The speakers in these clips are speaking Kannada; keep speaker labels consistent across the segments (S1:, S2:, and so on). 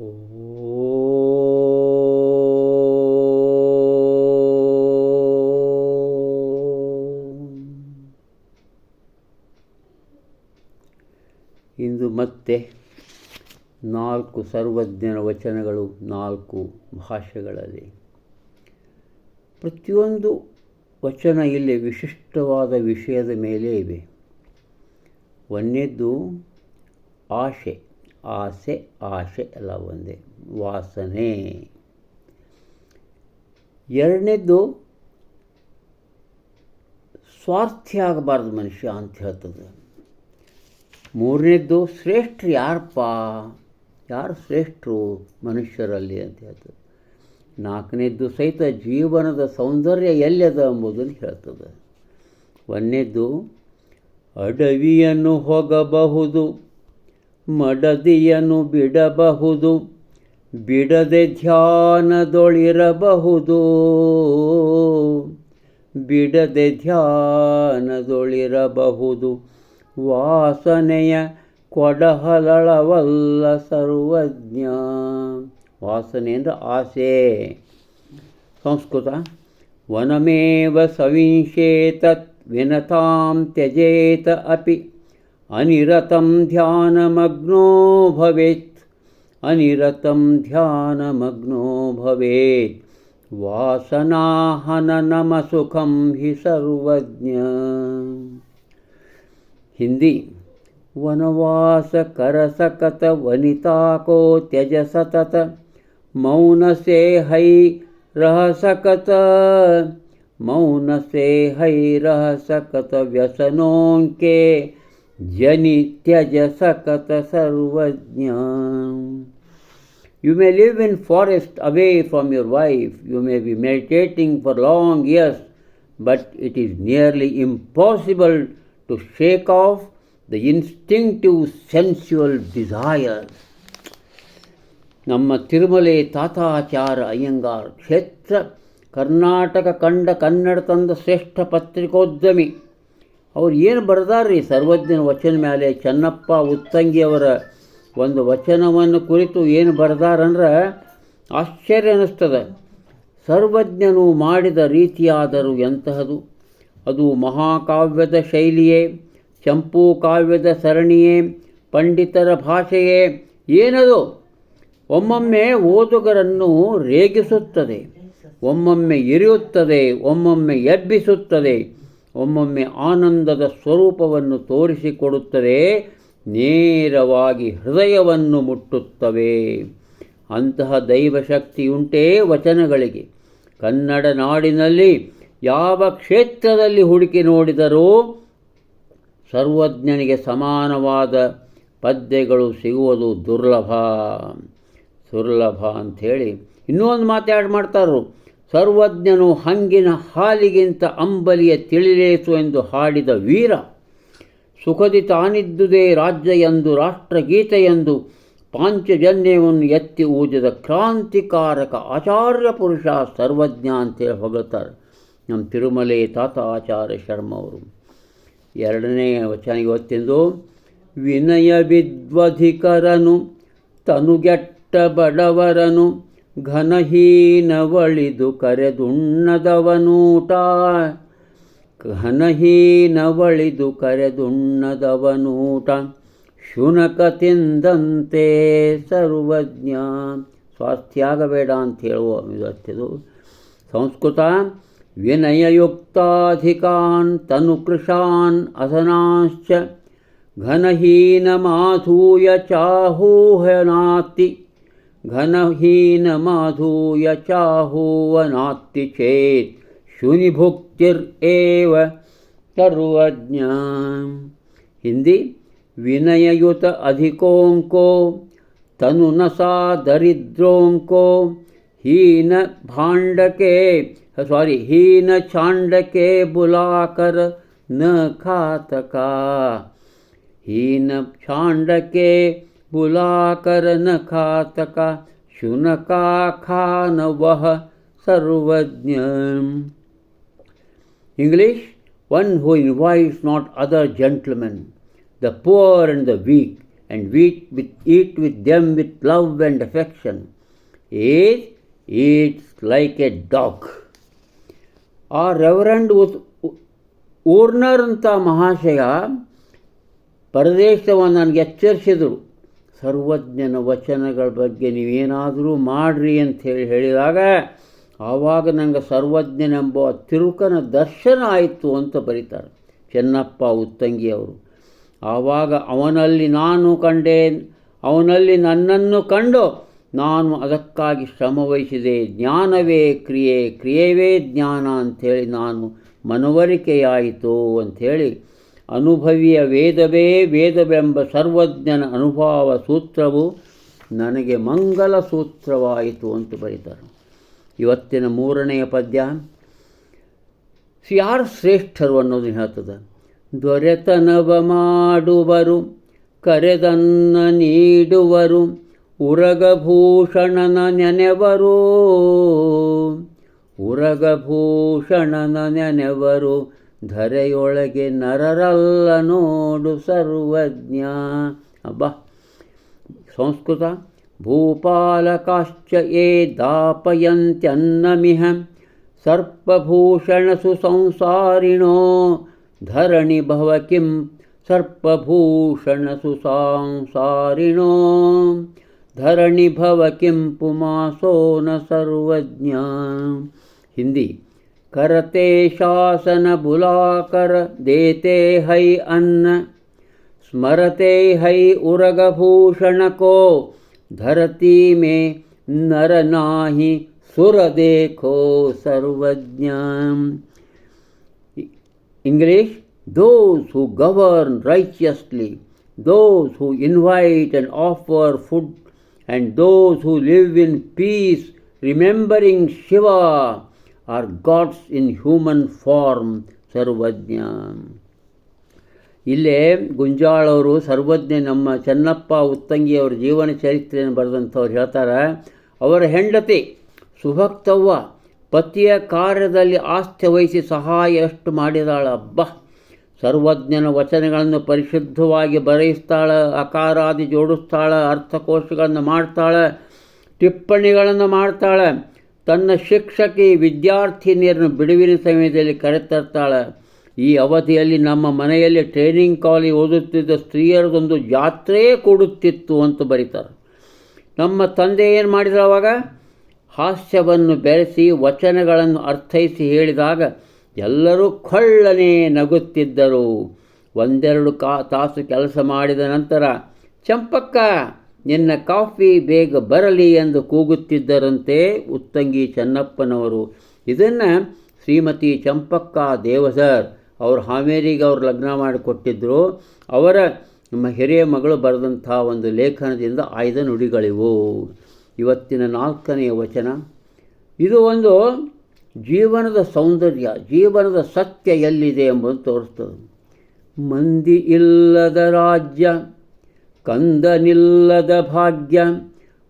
S1: ಇಂದು ಮತ್ತೆ ನಾಲ್ಕು ಸರ್ವಜ್ಞರ ವಚನಗಳು, ನಾಲ್ಕು ಭಾಷೆಗಳಲ್ಲಿ. ಪ್ರತಿಯೊಂದು ವಚನ ಇಲ್ಲಿ ವಿಶಿಷ್ಟವಾದ ವಿಷಯದ ಮೇಲೆ ಇವೆ ಒಂದನೇದ್ದು ಆಶೆ. ಆಸೆ, ಆಶೆ ಎಲ್ಲ ಒಂದೇ. ವಾಸನೆ. ಎರಡನೇದ್ದು, ಸ್ವಾರ್ಥಿ ಆಗಬಾರ್ದು ಮನುಷ್ಯ ಅಂತ ಹೇಳ್ತದೆ. ಮೂರನೇದ್ದು ಶ್ರೇಷ್ಠ ಯಾರಪ್ಪ? ಯಾರು ಶ್ರೇಷ್ಠರು ಮನುಷ್ಯರಲ್ಲಿ ಅಂತ ಹೇಳ್ತದೆ. ನಾಲ್ಕನೇದ್ದು, ಸಹಿತ ಜೀವನದ ಸೌಂದರ್ಯ ಎಲ್ಲಿದೆ ಎಂಬುದನ್ನು ಹೇಳ್ತದೆ. ಒಂದನೇದ್ದು, ಅಡವಿಯನ್ನು ಹೋಗಬಹುದು. ಮಡದಿಯನ್ನು ಬಿಡಬಹುದು, ಬಿಡದೆ ಧ್ಯಾನದೊಳಿರಬಹುದು. ಬಿಡದೆ ಧ್ಯಾನದೊಳಿರಬಹುದು, ವಾಸನೆಯ ಕೊಡಹಲಳವಲ್ಲ ಸರ್ವಜ್ಞ. ವಾಸನೆ ಅಂದರೆ ಆಸೆ. ಸಂಸ್ಕೃತ, ವನಮೇವ ಸವಿಂಶೇತತ್ ವಿನತಾಂ ತ್ಯಜೇತ ಅಪಿ. अनिरतं ध्यानमग्नो भवेत्। अनिरतं ध्यानमग्नो भवेत्। वासनाहननमसुखं हि सर्वज्ञ। हिन्दी। वनवासकरसकतवनिताको त्यज सतत मौनसे है रहसकत मौनसे हैरहसकतव्यसनोऽके जनित्यज सकत Sarvajna you may live in forest away from your wife you may be meditating for long years but it is nearly impossible to shake off the instinctive sensual desire नम ತಿರುಮಲೆ ताताचार अय्यंगार क्षेत्र कर्नाटक ಕಂಡ ಕನ್ನಡ ತಂದ ಶ್ರೇಷ್ಠ ಪತ್ರಿಕೋದ್ಯಮಿ ಅವ್ರು ಏನು ಬರೆದಾರ್ರಿ? ಸರ್ವಜ್ಞನ ವಚನ ಮೇಲೆ ಚೆನ್ನಪ್ಪ ಉತ್ತಂಗಿಯವರ ಒಂದು ವಚನವನ್ನು ಕುರಿತು ಏನು ಬರೆದಾರಂದ್ರೆ ಆಶ್ಚರ್ಯ ಅನ್ನಿಸ್ತದೆ. ಸರ್ವಜ್ಞನು ಮಾಡಿದ ರೀತಿಯಾದರೂ ಎಂತಹದು? ಅದು ಮಹಾಕಾವ್ಯದ ಶೈಲಿಯೇ, ಚಂಪು ಕಾವ್ಯದ ಸರಣಿಯೇ, ಪಂಡಿತರ ಭಾಷೆಯೇ, ಏನದು? ಒಮ್ಮೊಮ್ಮೆ ಓದುಗರನ್ನು ರೇಗಿಸುತ್ತದೆ, ಒಮ್ಮೊಮ್ಮೆ ಇರಿಯುತ್ತದೆ, ಒಮ್ಮೊಮ್ಮೆ ಎಬ್ಬಿಸುತ್ತದೆ ಒಮ್ಮೊಮ್ಮೆ ಆನಂದದ ಸ್ವರೂಪವನ್ನು ತೋರಿಸಿಕೊಡುತ್ತದೆ ನೇರವಾಗಿ ಹೃದಯವನ್ನು ಮುಟ್ಟುತ್ತವೆ. ಅಂತಹ ದೈವಶಕ್ತಿಯುಂಟೇ ವಚನಗಳಿಗೆ. ಕನ್ನಡ ನಾಡಿನಲ್ಲಿ ಯಾವ ಕ್ಷೇತ್ರದಲ್ಲಿ ಹುಡುಕಿ ನೋಡಿದರೂ ಸರ್ವಜ್ಞನಿಗೆ ಸಮಾನವಾದ ಪದ್ಯಗಳು ಸಿಗುವುದು ದುರ್ಲಭ. ದುರ್ಲಭ ಅಂಥೇಳಿ ಇನ್ನೂ ಒಂದು ಮಾತಾಡಿ ಮಾಡ್ತಾರು ಸರ್ವಜ್ಞನು ಹಂಗಿನ ಹಾಲಿಗಿಂತ ಅಂಬಲಿಯ ತಿಳಿಲೇಸು ಎಂದು ಹಾಡಿದ ವೀರ, ಸುಖದಿ ತಾನಿದ್ದುದೇ ರಾಜ್ಯ ಎಂದು ರಾಷ್ಟ್ರಗೀತೆ ಎಂದು ಪಾಂಚಜನ್ಯವನ್ನು ಎತ್ತಿ ಊದಿದ ಕ್ರಾಂತಿಕಾರಕ ಆಚಾರ್ಯ ಪುರುಷ ಸರ್ವಜ್ಞ ಅಂತೇಳಿ ಹೊಗಳ್ತಾರೆ. ನಮ್ಮ ತಿರುಮಲೆ ತಾತ ಆಚಾರ್ಯ ಶರ್ಮ ಅವರು. ಎರಡನೇ ವಚನ ಇವತ್ತಿಂದು, ವಿನಯ ವಿದ್ವಧಿಕರನು, ತನುಗೆಟ್ಟ ಬಡವರನು ಘನಹೀನವಳಿದು ಕರೆದುಣ್ಣದವನೂಟ ಘನಹೀನವಳಿದು ಕರೆದುಣ್ಣದವನೂಟ ಶುನಕ ತಿಂದಂತೆ ಸರ್ವಜ್ಞ ಸ್ವಾಸ್ಥ್ಯಾಗಬೇಡ ಅಂತ ಹೇಳುವ ಇವತ್ತಿದು ಸಂಸ್ಕೃತ ವಿನಯಯುಕ್ತಾಧಿಕಾನ್ ತನುಕೃಶಾನ್ ಅಸನಾಶ್ಚ ಘನಹೀನಮಾಧೂಯ ಚಾಹೂಹನಾತಿ घनहीनमाधूय चाहूवनात्ति चेत् शुनिभुक्तिरेव सर्वज्ञा हिंदी विनययुत अधिकोंको तनुनसा दरिद्रोको हीन भाण्डके सॉरी हीन चाण्डके बुलाकर न खातका हीन चाण्डके ಹೀನ ಚಾಂಡಕೆ ಬುಲಾಕರ ನ ಖಾತಕ ಶುನಕಾ ಖಾನ ವಹ ಸರ್ವಜ್ಞ English, one who invites not other gentlemen, the poor and the weak, and eat with, eat with them with love and affection. Age eats like a dog. ಆ ರೆವರೆಂಡ್ ಊರ್ನರ್ ಅಂತ ಮಹಾಶಯ ಪರದೇಶವನ್ನು ನನಗೆ ಎಚ್ಚರಿಸಿದರು ಸರ್ವಜ್ಞನ ವಚನಗಳ ಬಗ್ಗೆ ನೀವೇನಾದರೂ ಮಾಡ್ರಿ ಅಂಥೇಳಿ ಹೇಳಿದಾಗ, ಆವಾಗ ನನಗೆ ಸರ್ವಜ್ಞನೆಂಬ ತಿರುಕನ ದರ್ಶನ ಆಯಿತು ಅಂತ ಬರೀತಾರೆ ಚೆನ್ನಪ್ಪ ಉತ್ತಂಗಿಯವರು. ಆವಾಗ ಅವನಲ್ಲಿ ನಾನು ಕಂಡೆ, ಅವನಲ್ಲಿ ನನ್ನನ್ನು ಕಂಡು, ನಾನು ಅದಕ್ಕಾಗಿ ಶ್ರಮವಹಿಸಿದೆ. ಜ್ಞಾನವೇ ಕ್ರಿಯೆ ಕ್ರಿಯೆಯೇ ಜ್ಞಾನ ಅಂಥೇಳಿ ನಾನು ಮನವರಿಕೆಯಾಯಿತು ಅಂಥೇಳಿ ಅನುಭವಿಯ ವೇದವೇ ವೇದವೆಂಬ ಸರ್ವಜ್ಞನ ಅನುಭವ ಸೂತ್ರವು ನನಗೆ ಮಂಗಲ ಸೂತ್ರವಾಯಿತು ಅಂತ ಬರೀತಾರೆ ಇವತ್ತಿನ ಮೂರನೆಯ ಪದ್ಯ ಯಾರು ಶ್ರೇಷ್ಠರು ಅನ್ನೋದು ಹೇಳ್ತದೆ. ದೊರೆತನವ ಮಾಡುವರು, ಕರೆದನ್ನ ನೀಡುವರು, ಉರಗಭೂಷಣನ ನೆನೆವರು ಉರಗಭೂಷಣನ ನೆನೆವರು ಧರೆಯೊಳಗೆ ನರರಲ್ಲ ನೋಡು ಸರ್ವಜ್ಞ ಅಬ್ಬ ಸಂಸ್ಕೃತ ಭೂಪಾಲಕಾಶ್ಚ ಯೇ ದಾಪಯಂತ್ಯನ್ನಮಿಹ ಸರ್ಪಭೂಷಣಸು ಸಂಸಾರಿಣೋ ಧರಣಿ ಭವ ಕಿಂ ಸರ್ಪಭೂಷಣಸು ಸಂಸಾರಿಣೋ ಧರಣಿ ಭವ ಕಿಂ ಪುಮಾಸೋ ನ ಸರ್ವಜ್ಞ ಹಿಂದಿ करते शासन बुलाकर देते हई अन्न, स्मरते हई उरगभूषण को, धरती में नर नाही सुर देखो Sarvajna English those who govern righteously those who invite and offer food and those who live in peace remembering Shiva are gods in human form, Sarvajna. ಇಲ್ಲೇ ಗುಂಜಾಳವರು, ಸರ್ವಜ್ಞ ನಮ್ಮ ಚೆನ್ನಪ್ಪ ಉತ್ತಂಗಿಯವರ ಜೀವನ ಚರಿತ್ರೆಯನ್ನು ಬರೆದಂಥವ್ರು ಹೇಳ್ತಾರೆ, ಅವರ ಹೆಂಡತಿ ಸುಭಕ್ತವ್ವ ಪತಿಯ ಕಾರ್ಯದಲ್ಲಿ ಆಸ್ಥೆ ವಹಿಸಿ ಸಹಾಯ ಎಷ್ಟು ಮಾಡಿದಾಳ. ಅಬ್ಬ! ಸರ್ವಜ್ಞನ ವಚನಗಳನ್ನು ಪರಿಶುದ್ಧವಾಗಿ ಬರೆಯಿಸ್ತಾಳೆ, ಅಕಾರಾದಿ ಜೋಡಿಸ್ತಾಳೆ, ಅರ್ಥಕೋಶಗಳನ್ನು ಮಾಡ್ತಾಳೆ, ಟಿಪ್ಪಣಿಗಳನ್ನು ಮಾಡ್ತಾಳೆ ತನ್ನ ಶಿಕ್ಷಕಿ ವಿದ್ಯಾರ್ಥಿನಿಯರನ್ನು ಬಿಡುವಿನ ಸಮಯದಲ್ಲಿ ಕರೆತರ್ತಾಳೆ. ಈ ಅವಧಿಯಲ್ಲಿ ನಮ್ಮ ಮನೆಯಲ್ಲಿ ಟ್ರೈನಿಂಗ್ ಕಾಲೇಜ್ ಓದುತ್ತಿದ್ದ ಸ್ತ್ರೀಯರದೊಂದು ಜಾತ್ರೆಯೇ ಕೊಡುತ್ತಿತ್ತು ಅಂತ ಬರೀತಾರೆ. ನಮ್ಮ ತಂದೆ ಏನು ಮಾಡಿದ್ರು ಅವಾಗ? ಹಾಸ್ಯವನ್ನು ಬೆರೆಸಿ, ವಚನಗಳನ್ನು ಅರ್ಥೈಸಿ ಹೇಳಿದಾಗ ಎಲ್ಲರೂ ಕೊಳ್ಳನೆ ನಗುತ್ತಿದ್ದರು. ಒಂದೆರಡು ಕಾ ತಾಸು ಕೆಲಸ ಮಾಡಿದ ನಂತರ, ಚಂಪಕ್ಕ ನಿನ್ನ ಕಾಫಿ ಬೇಗ ಬರಲಿ ಎಂದು ಕೂಗುತ್ತಿದ್ದರಂತೆ ಉತ್ತಂಗಿ ಚೆನ್ನಪ್ಪನವರು. ಇದನ್ನು ಶ್ರೀಮತಿ ಚಂಪಕ್ಕ ದೇವಸರ್ ಅವರು ಹಾವೇರಿಗೆ ಅವರು ಲಗ್ನ ಮಾಡಿಕೊಟ್ಟಿದ್ದರು ಅವರ ನಮ್ಮ ಹಿರಿಯ ಮಗಳು ಬರೆದಂಥ ಒಂದು ಲೇಖನದಿಂದ ಆಯ್ದ ನುಡಿಗಳಿವು. ಇವತ್ತಿನ ನಾಲ್ಕನೆಯ ವಚನ. ಇದು ಒಂದು ಜೀವನದ ಸೌಂದರ್ಯ, ಜೀವನದ ಸತ್ಯ ಎಲ್ಲಿದೆ ಎಂಬುದು ತೋರಿಸ್ತದೆ. ಮಂದಿ ಇಲ್ಲದ ರಾಜ್ಯ ಕಂದನಿಲ್ಲದ ಭಾಗ್ಯ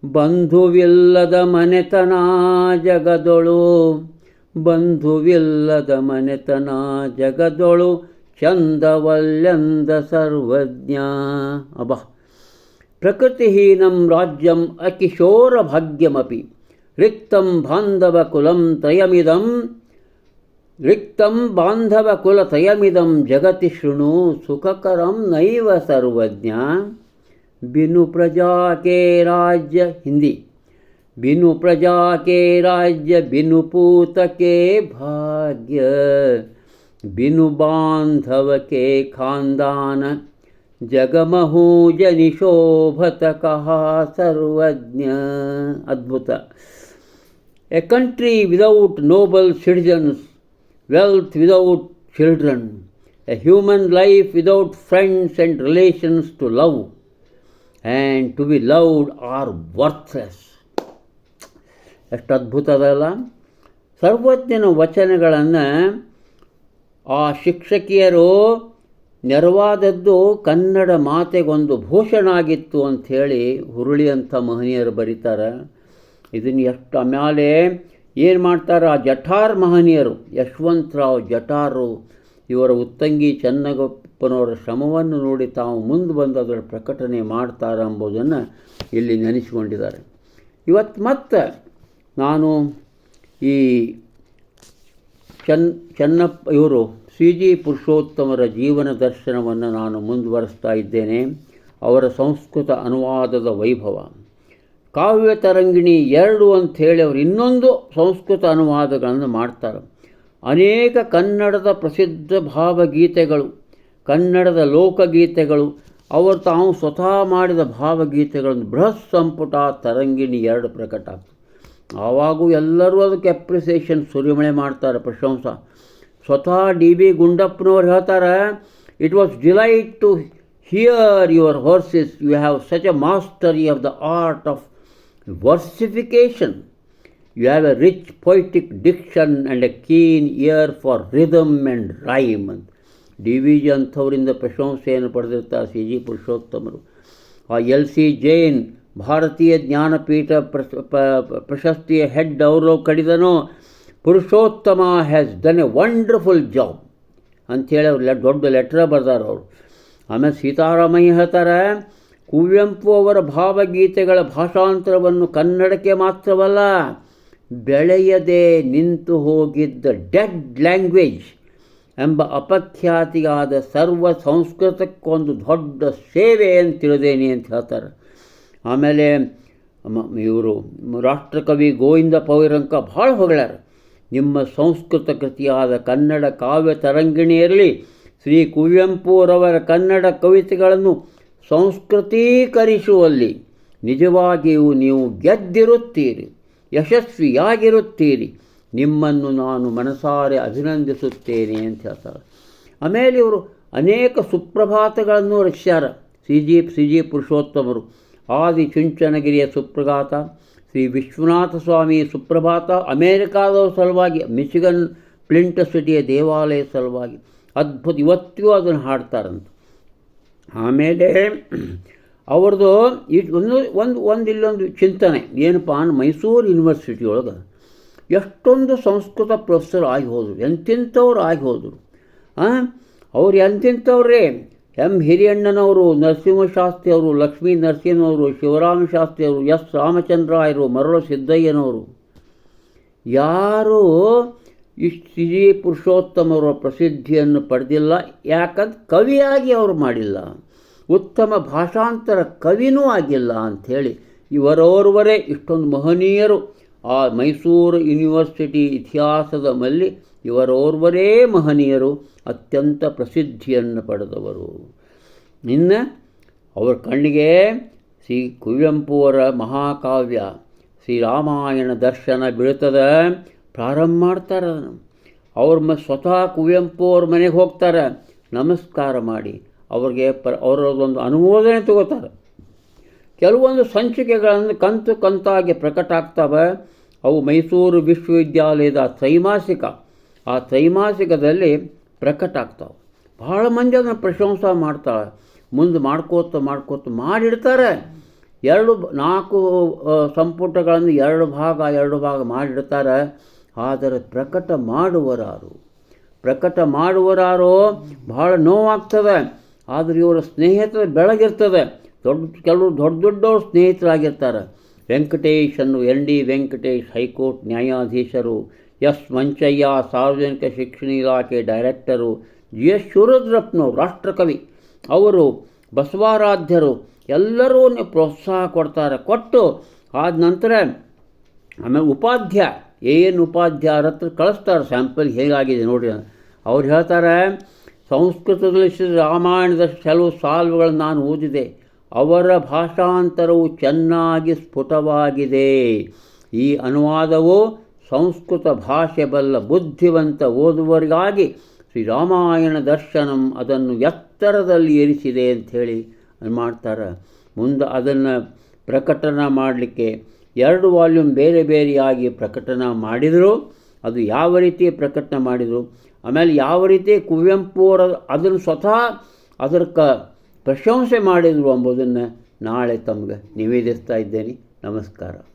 S1: ಬಂಧುವಿಲ್ಲದ ಮನೆತನ ಜಗದೊಳು ಬಂಧುವಿಲ್ಲದ ಮನೆತನ ಜಗದೊಳು ಚಂದವಲ್ಯಂದ ಸರ್ವಜ್ಞ ಅಬ ಪ್ರಕೃತಿಹೀನಂ ರಾಜ್ಯಂ ಅಕಿಶೋರ ಭಾಗ್ಯಮಪಿ ರಿಕ್ತಂ ಬಾಂಧವ ಕುಲಂ ತ್ರಯಮಿದಂ ರಿಕ್ತಂ ಬಾಂಧವ ಕುಲ ತ್ರಯಮಿದಂ ಜಗತಿ ಶೃಣು ಸುಖಕರಂ ನೈವ ಸರ್ವಜ್ಞ बिनु प्रजा के राज्य हिंदी। बिनु प्रजा के राज्य बिनु पूत के भाग्य। बिनु बांधव के खानदान जगमहू जनिशोभत कहा सर्वज्ञ। अद्भुत। A country without noble citizens wealth without children, a human life without friends and relations to love, and to be loved are worthless. ಎಷ್ಟು ಅದ್ಭುತ ಅದಲ್ಲ ಸರ್ವಜ್ಞನ ವಚನಗಳನ್ನು ಆ ಶಿಕ್ಷಕಿಯರು ನೆರವಾದದ್ದು ಕನ್ನಡ ಮಾತೆಗೊಂದು ಭೂಷಣ ಆಗಿತ್ತು ಅಂಥೇಳಿ ಹುರುಳಿಯಂಥ ಮಹನೀಯರು ಬರೀತಾರೆ ಇದನ್ನು ಎಷ್ಟು ಆಮೇಲೆ ಏನು ಮಾಡ್ತಾರೆ ಆ ಜಠಾರ್ ಮಹನೀಯರು, ಯಶವಂತರಾವ್ ಜಠಾರು, ಇವರ ಉತ್ತಂಗಿ ಚೆನ್ನಗ ಗುಂಡಪ್ಪನವರ ಶ್ರಮವನ್ನು ನೋಡಿ ತಾವು ಮುಂದೆ ಬಂದು ಅದರ ಪ್ರಕಟಣೆ ಮಾಡ್ತಾರೆ ಎಂಬುದನ್ನು ಇಲ್ಲಿ ನೆನೆಸಿಕೊಂಡಿದ್ದಾರೆ. ಇವತ್ತು ಮತ್ತೆ ನಾನು ಈ ಚನ್ ಚೆನ್ನಪ್ಪ ಇವರು ಸಿ ಜಿ ಪುರುಷೋತ್ತಮರ ಜೀವನ ದರ್ಶನವನ್ನು ನಾನು ಮುಂದುವರಿಸ್ತಾ ಇದ್ದೇನೆ. ಅವರ ಸಂಸ್ಕೃತ ಅನುವಾದದ ವೈಭವ. ಕಾವ್ಯ ತರಂಗಿಣಿ ಎರಡು ಅಂಥೇಳಿ ಅವರು ಇನ್ನೊಂದು ಸಂಸ್ಕೃತ ಅನುವಾದಗಳನ್ನು ಮಾಡ್ತಾರೆ. ಅನೇಕ ಕನ್ನಡದ ಪ್ರಸಿದ್ಧ ಭಾವಗೀತೆಗಳು ಕನ್ನಡದ ಲೋಕಗೀತೆಗಳು, ಅವರು ತಾವು ಸ್ವತಃ ಮಾಡಿದ ಭಾವಗೀತೆಗಳನ್ನು ಬೃಹತ್ ಸಂಪುಟ ತರಂಗಿಣಿ ಎರಡು ಪ್ರಕಟ. ಆಗ್ತದೆ ಆವಾಗೂ ಎಲ್ಲರೂ ಅದಕ್ಕೆ ಅಪ್ರಿಸಿಯೇಷನ್ ಸುರಿಮಳೆ ಮಾಡ್ತಾರೆ ಪ್ರಶಂಸ. ಸ್ವತಃ ಡಿ ಬಿ ಗುಂಡಪ್ಪನವ್ರು ಹೇಳ್ತಾರೆ it was delight to hear your verses you have such a mastery of the art of versification you have a rich poetic diction and a keen ear for rhythm and rhyme rhyme. D V G ಅಂಥವರಿಂದ ಪ್ರಶಂಸೆಯನ್ನು ಪಡೆದಿರ್ತಾರೆ ಸಿ ಜಿ ಪುರುಷೋತ್ತಮರು. ಆ ಎಲ್ ಸಿ ಜೈನ್ ಭಾರತೀಯ ಜ್ಞಾನಪೀಠ ಪ್ರಶಸ್ತಿಯ ಹೆಡ್ ಅವರು ಕಡಿದನೋ, Purushottama has done a wonderful job ಅಂಥೇಳಿ ಅವ್ರು ದೊಡ್ಡ ಲೆಟ್ರ ಬರ್ದಾರ ಅವರು. ಆಮೇಲೆ ಸೀತಾರಾಮಯ್ಯ ಹೇಳ್ತಾರೆ, ಕುವೆಂಪು ಅವರ ಭಾವಗೀತೆಗಳ ಭಾಷಾಂತರವನ್ನು ಕನ್ನಡಕ್ಕೆ ಮಾತ್ರವಲ್ಲ, ಬೆಳೆಯದೆ ನಿಂತು ಹೋಗಿದ್ದ ಡೆಡ್ ಲ್ಯಾಂಗ್ವೇಜ್ ಎಂಬ ಅಪಖ್ಯಾತಿಯಾದ ಸರ್ವ ಸಂಸ್ಕೃತಕ್ಕೊಂದು ದೊಡ್ಡ ಸೇವೆ ಅಂತ ತಿಳಿದೇನೆ ಅಂತ ಹೇಳ್ತಾರೆ. ಆಮೇಲೆ ಇವರು ರಾಷ್ಟ್ರಕವಿ ಗೋವಿಂದ ಪೌರಂಕ ಭಾಳ ಹೊಗಳ್ಯಾರ ನಿಮ್ಮ ಸಂಸ್ಕೃತ ಕೃತಿಯಾದ ಕನ್ನಡ ಕಾವ್ಯ ತರಂಗಿಣಿಯಲ್ಲಿ ಶ್ರೀ ಕುವೆಂಪುರವರ ಕನ್ನಡ ಕವಿತೆಗಳನ್ನು ಸಂಸ್ಕೃತೀಕರಿಸುವಲ್ಲಿ ನಿಜವಾಗಿಯೂ ನೀವು ಗೆದ್ದಿರುತ್ತೀರಿ, ಯಶಸ್ವಿಯಾಗಿರುತ್ತೀರಿ. ನಿಮ್ಮನ್ನು ನಾನು ಮನಸಾರೆ ಅಭಿನಂದಿಸುತ್ತೇನೆ ಅಂತ ಹೇಳ್ತಾರೆ. ಆಮೇಲೆ ಇವರು ಅನೇಕ ಸುಪ್ರಭಾತಗಳನ್ನು ರಚಿಸ್ಯಾರ ಸಿ ಜಿ ಸಿ ಜಿ ಪುರುಷೋತ್ತಮರು. ಆದಿ ಚುಂಚನಗಿರಿಯ ಸುಪ್ರಭಾತ, ಶ್ರೀ ವಿಶ್ವನಾಥ ಸ್ವಾಮಿ ಸುಪ್ರಭಾತ, ಅಮೇರಿಕಾದವ್ರ ಸಲುವಾಗಿ ಮಿಚಿಗನ್ ಪ್ಲಿಂಟ ಸಿಟಿಯ ದೇವಾಲಯ ಸಲುವಾಗಿ. ಅದ್ಭುತ, ಇವತ್ತಿಗೂ ಅದನ್ನು ಹಾಡ್ತಾರಂತ. ಆಮೇಲೆ ಅವ್ರದ್ದು ಒಂದು ಒಂದು ಒಂದು ಇಲ್ಲೊಂದು ಚಿಂತನೆ. ಏನಪ್ಪ ಅಂದ್ರೆ ಮೈಸೂರು ಯೂನಿವರ್ಸಿಟಿ ಒಳಗೆ ಎಷ್ಟೊಂದು ಸಂಸ್ಕೃತ ಪ್ರೊಫೆಸರ್ ಆಗಿ ಹೋದರು ಎಂತೆಂಥವ್ರು ಆಗಿ ಹೋದರು ಹಾಂ ಅವ್ರು ಎಂತೆಂಥವ್ರೇ? ಎಂ. ಹಿರಿಯಣ್ಣನವರು, ನರಸಿಂಹಶಾಸ್ತ್ರಿಯವರು, ಲಕ್ಷ್ಮೀ ನರಸಿಂಹನವರು, ಶಿವರಾಮ ಶಾಸ್ತ್ರಿಯವರು, ಎಸ್. ರಾಮಚಂದ್ರಾಯರು ಮರಳು ಸಿದ್ದಯ್ಯನವರು. ಯಾರು ಇಷ್ಟು ಪುರುಷೋತ್ತಮರ ಪ್ರಸಿದ್ಧಿಯನ್ನು ಪಡೆದಿಲ್ಲ ಯಾಕಂದ್ರೆ ಕವಿಯಾಗಿ ಅವರು ಮಾಡಿಲ್ಲ. ಉತ್ತಮ ಭಾಷಾಂತರ ಕವಿನೂ ಆಗಿಲ್ಲ ಅಂಥೇಳಿ ಇವರವರವರೇ ಇಷ್ಟೊಂದು ಮಹನೀಯರು. ಆ ಮೈಸೂರು ಯೂನಿವರ್ಸಿಟಿ ಇತಿಹಾಸದ ಮಲ್ಲಿ ಇವರೋರ್ವರೇ ಮಹನೀಯರು ಅತ್ಯಂತ ಪ್ರಸಿದ್ಧಿಯನ್ನು ಪಡೆದವರು. ಇನ್ನು ಅವರ ಕಣ್ಣಿಗೆ ಶ್ರೀ ಕುವೆಂಪುವರ ಮಹಾಕಾವ್ಯ ಶ್ರೀರಾಮಾಯಣ ದರ್ಶನ ಬೀಳ್ತದ, ಪ್ರಾರಂಭ ಮಾಡ್ತಾರೆ ಅದನ್ನು ಅವ್ರ ಮ, ಸ್ವತಃ ಕುವೆಂಪು ಅವ್ರ ಮನೆಗೆ ಹೋಗ್ತಾರೆ. ನಮಸ್ಕಾರ ಮಾಡಿ ಅವ್ರಿಗೆ ಪ ಅವರದೊಂದು ಅನುಮೋದನೆ ತಗೋತಾರೆ. ಕೆಲವೊಂದು ಸಂಚಿಕೆಗಳನ್ನು ಕಂತು ಕಂತಾಗಿ ಪ್ರಕಟ ಆಗ್ತವೆ ಅವು ಮೈಸೂರು ವಿಶ್ವವಿದ್ಯಾಲಯದ ತ್ರೈಮಾಸಿಕ. ಆ ತ್ರೈಮಾಸಿಕದಲ್ಲಿ ಪ್ರಕಟ ಆಗ್ತಾವೆ ಭಾಳ ಮಂದಿ ಅದನ್ನು ಪ್ರಶಂಸೆ ಮಾಡ್ತಾಳೆ ಮುಂದೆ ಮಾಡ್ಕೋತ ಮಾಡ್ಕೋತ ಮಾಡಿಡ್ತಾರೆ. ಎರಡು ನಾಲ್ಕು ಸಂಪುಟಗಳನ್ನು ಎರಡು ಭಾಗ ಎರಡು ಭಾಗ ಮಾಡಿಡ್ತಾರೆ. ಆದರೆ ಪ್ರಕಟ ಮಾಡುವರಾರು, ಪ್ರಕಟ ಮಾಡುವರಾರೋ ಭಾಳ ನೋವಾಗ್ತದೆ ಆದರೆ ಇವರ ಸ್ನೇಹಿತರ ಬೆಳಗಿರ್ತದೆ. ದೊಡ್ಡ ಕೆಲವರು ದೊಡ್ಡ ದೊಡ್ಡವ್ರ ಸ್ನೇಹಿತರಾಗಿರ್ತಾರೆ. ವೆಂಕಟೇಶನ್ನು N D Venkatesh high court ನ್ಯಾಯಾಧೀಶರು, ಎಸ್ ಮಂಚಯ್ಯ, ಸಾರ್ವಜನಿಕ ಶಿಕ್ಷಣ ಇಲಾಖೆ ಡೈರೆಕ್ಟರು, ಜಿ ಎಸ್ ಶಿವರುದ್ರಪ್ಪನವರು, ರಾಷ್ಟ್ರಕವಿ, ಅವರು, ಬಸವಾರಾಧ್ಯರು, ಎಲ್ಲರೂ ಪ್ರೋತ್ಸಾಹ ಕೊಡ್ತಾರೆ. ಕೊಟ್ಟು ಆದ ನಂತರ ಆಮೇಲೆ ಉಪಾಧ್ಯಾಯ, ಏನು ಉಪಾಧ್ಯಾಯರ ಹತ್ರ ಕಳಿಸ್ತಾರೆ. ಸ್ಯಾಂಪಲ್ ಹೇಗಾಗಿದೆ ನೋಡಿ ಅವ್ರು ಹೇಳ್ತಾರೆ, ಸಂಸ್ಕೃತದಲ್ಲಿ ರಾಮಾಯಣದ ಕೆಲವು ಸಾಲುಗಳನ್ನು ನಾನು ಓದಿದೆ. ಅವರ ಭಾಷಾಂತರವು ಚೆನ್ನಾಗಿ ಸ್ಫುಟವಾಗಿದೆ. ಈ ಅನುವಾದವು ಸಂಸ್ಕೃತ ಭಾಷೆ ಬಲ್ಲ ಬುದ್ಧಿವಂತ ಓದುವರಿಗಾಗಿ ಶ್ರೀರಾಮಾಯಣ ದರ್ಶನಂ ಅದನ್ನು ಎತ್ತರದಲ್ಲಿ ಏರಿಸಿದೆ ಅಂಥೇಳಿ ಮಾಡ್ತಾರೆ. ಮುಂದೆ ಅದನ್ನು ಪ್ರಕಟನ ಮಾಡಲಿಕ್ಕೆ ಎರಡು ವಾಲ್ಯೂಮ್ ಬೇರೆ ಬೇರೆಯಾಗಿ ಪ್ರಕಟನ ಮಾಡಿದರು. ಅದು ಯಾವ ರೀತಿ ಪ್ರಕಟಣೆ ಮಾಡಿದರು? ಆಮೇಲೆ ಯಾವ ರೀತಿ ಕುವೆಂಪು ಅವರ ಅದನ್ನು ಸ್ವತಃ ಅದರ ಕ ಪ್ರಶಂಸೆ ಮಾಡಿದರು ಎಂಬುದನ್ನು ನಾಳೆ ತಮಗೆ ನಿವೇದಿಸ್ತಾ ಇದ್ದೇನೆ. ನಮಸ್ಕಾರ.